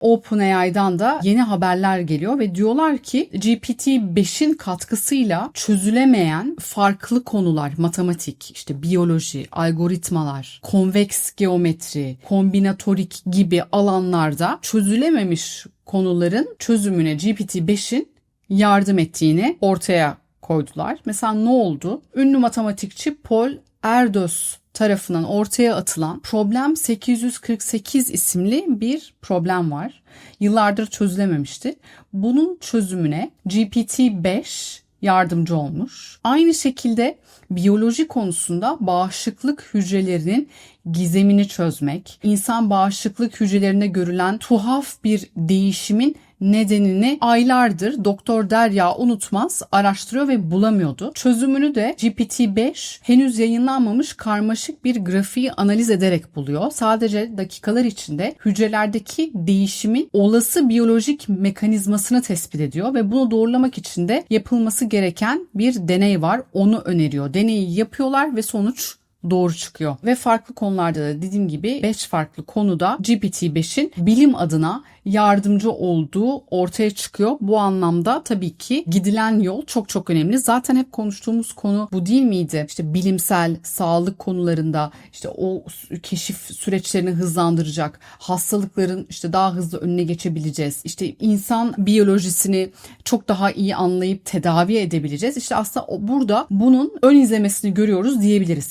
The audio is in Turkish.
OpenAI'dan da yeni haberler geliyor ve diyorlar ki GPT-5'in katkısıyla çözülemeyen farklı konular, matematik, işte biyoloji, algoritmalar, konveks geometri, kombinatorik gibi alanlarda çözülememiş konuların çözümüne GPT-5'in yardım ettiğini ortaya koydular. Mesela ne oldu? Ünlü matematikçi Paul Erdos tarafından ortaya atılan problem 848 isimli bir problem var. Yıllardır çözülememişti. Bunun çözümüne GPT-5 yardımcı olmuş. Aynı şekilde biyoloji konusunda bağışıklık hücrelerinin gizemini çözmek, insan bağışıklık hücrelerinde görülen tuhaf bir değişimin nedenini aylardır Doktor Derya Unutmaz araştırıyor ve bulamıyordu. Çözümünü de GPT-5 henüz yayınlanmamış karmaşık bir grafiği analiz ederek buluyor. Sadece dakikalar içinde hücrelerdeki değişimin olası biyolojik mekanizmasını tespit ediyor ve bunu doğrulamak için de yapılması gereken bir deney var. Onu öneriyor. Deneyi yapıyorlar ve sonuç doğru çıkıyor. Ve farklı konularda da dediğim gibi 5 farklı konuda GPT-5'in bilim adına yardımcı olduğu ortaya çıkıyor. Bu anlamda tabii ki gidilen yol çok çok önemli. Zaten hep konuştuğumuz konu bu değil miydi? İşte bilimsel, sağlık konularında işte o keşif süreçlerini hızlandıracak, hastalıkların işte daha hızlı önüne geçebileceğiz. İşte insan biyolojisini çok daha iyi anlayıp tedavi edebileceğiz. İşte aslında burada bunun ön izlemesini görüyoruz diyebiliriz.